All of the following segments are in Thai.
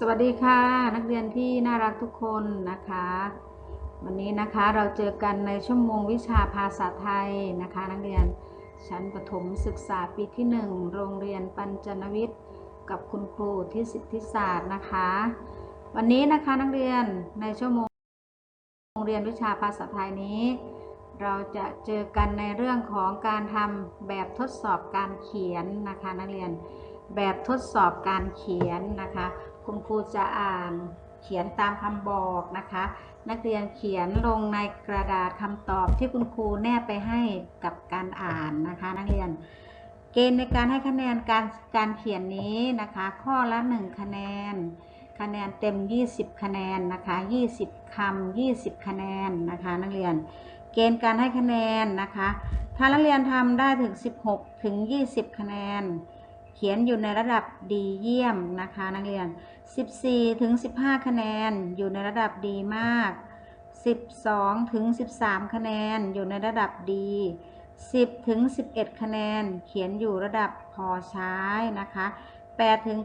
สวัสดีค่ะ นักเรียนที่น่ารักทุกคนนะคะ วันนี้นะคะเราเจอกันในชั่วโมงวิชาภาษาไทยนะคะ นักเรียนชั้นประถมศึกษาปีที่ 1 โรงเรียนปัญจนวิทย์กับคุณครูที่สิทธิศาสตร์นะคะ วันนี้นะคะนักเรียนในชั่วโมงเรียนวิชาภาษาไทยนี้ เราจะเจอกันในเรื่องของการทำแบบทดสอบการเขียนนะคะ นักเรียน แบบทดสอบการเขียนนะคะ คุณครูจะอ่านเขียนตามคำบอกนะคะ นักเรียนเขียนลงในกระดาษคำตอบที่คุณครูแนบไปให้กับการอ่านนะคะ นักเรียน เกณฑ์ในการให้คะแนนการการเขียนนี้นะคะ ข้อละ 1 คะแนน คะแนนเต็ม 20 คะแนนนะคะ 20คำ20 คะแนนนะคะ นักเรียน เกณฑ์การให้คะแนนนะคะ ถ้านักเรียนทำได้ถึง 16 ถึง 20 คะแนน เขียนอยู่ในระดับดีเยี่ยมนะคะนักเรียน 14ถึง15 คะแนนอยู่ในระดับดีมาก 12ถึง13 คะแนนอยู่ในระดับดี 10ถึง11 คะแนน เขียนอยู่ระดับพอใช้นะคะ8ถึง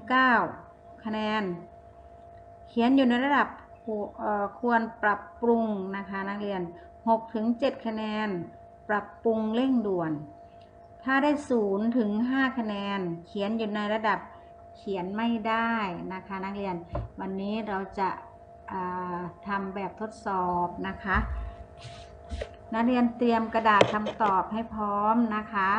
9คะแนน เขียนอยู่ในระดับควเอ่อควรปรับปรุงนะคะนักเรียน6ถึง7คะแนน ปรับปรุงเร่งด่วน ถ้าได้0ถึง5คะแนน เขียนอยู่ในระดับเขียนไม่ได้นะคะนักเรียน วันนี้เราจะาทำแบบทดสอบนะคะ นักเรียนเตรียมกระดาษคำตอบให้พร้อมนะคะ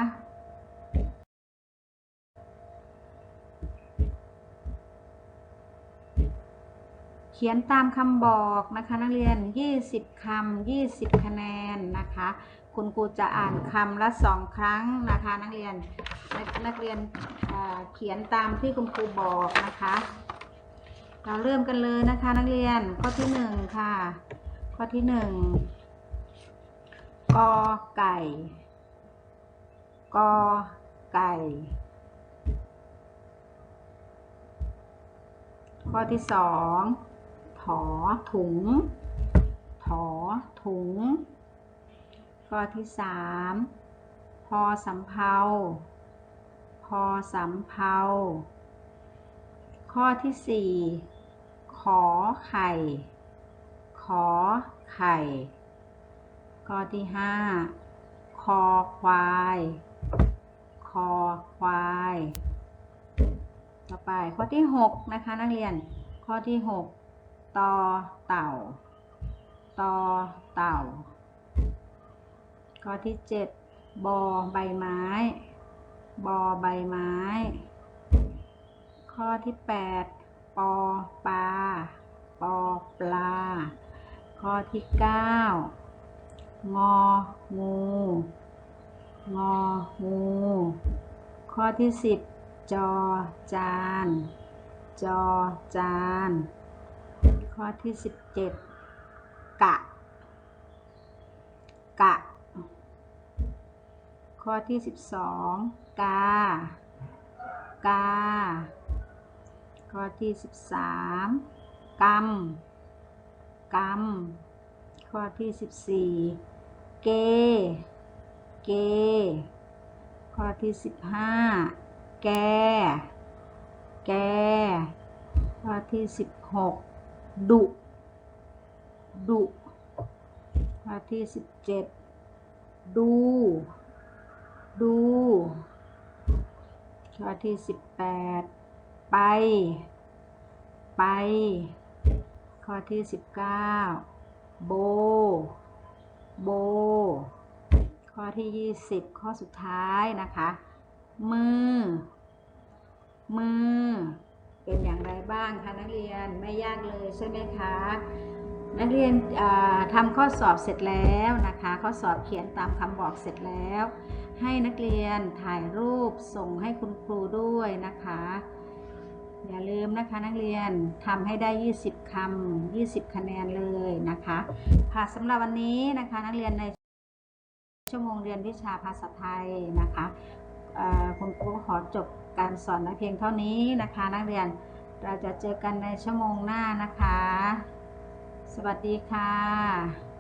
ขียนตามคำบอกนะคะนักเรียน 20 คำ 20 คะแนนนะคะ คุณครูจะอ่านคำละสองครั้งนะคะนักเรียนนักนักเรียนเเขียนตามที่คุณครูบอกนะคะ เราเริ่มกันเลยนะคะนักเรียนข้อที่หนึ่งค่ะ ข้อที่หนึ่งกอไก่ กอไก่ ข้อที่สอง ถอถุง ถอถุง ข้อที่สามพอสำเภาพอสำเภาข้อที่สี่ขอไข่ ขอไข่ ข้อที่ห้าคอควาย คอควาย ต่อไปข้อที่หกนะคะนักเรียน ข้อที่หก ตอเต่า ตอเต่า ข้อที่เจ็ดบอใบไม้ บอใบไม้ ข้อที่แปดปอปลา ปอปลา ข้อที่เก้างองู งองู ข้อที่สิบจอจาน จอจาน ข้อที่สิบเจ็ดกะ กะ ข้อที่สิบสองกา กา ข้อที่สิบสามกำกำข้อที่สิบสี่เก เก ข้อที่สิบห้าแก แก ข้อที่สิบหก ดุ ดุข้อที่สิบเจ็ดดู ดูข้อที่สิบแปดไป ไป ข้อที่สิบเก้าโบ โบ ข้อที่ยี่สิบข้อสุดท้ายนะคะ มือ มือ เป็นอย่างไรบ้างคะนักเรียนไม่ยากเลยใช่ไหมคะ นักเรียนอ่าทำข้อสอบเสร็จแล้วนะคะ ข้อสอบเขียนตามคำบอกเสร็จแล้ว ให้นักเรียนถ่ายรูปส่งให้คุณครูด้วยนะคะ อย่าลืมนะคะนักเรียนทำให้ได้ 20คำ20 คะแนนเลยนะคะค่ะสำหรับวันนี้นะคะนักเรียนในชั่วโมงเรียนวิชาภาษาไทยนะคะ คุณครูขอจบการสอนในเพียงเท่านี้นะคะ นักเรียนเราจะเจอกันในชั่วโมงหน้านะคะ สวัสดีค่ะ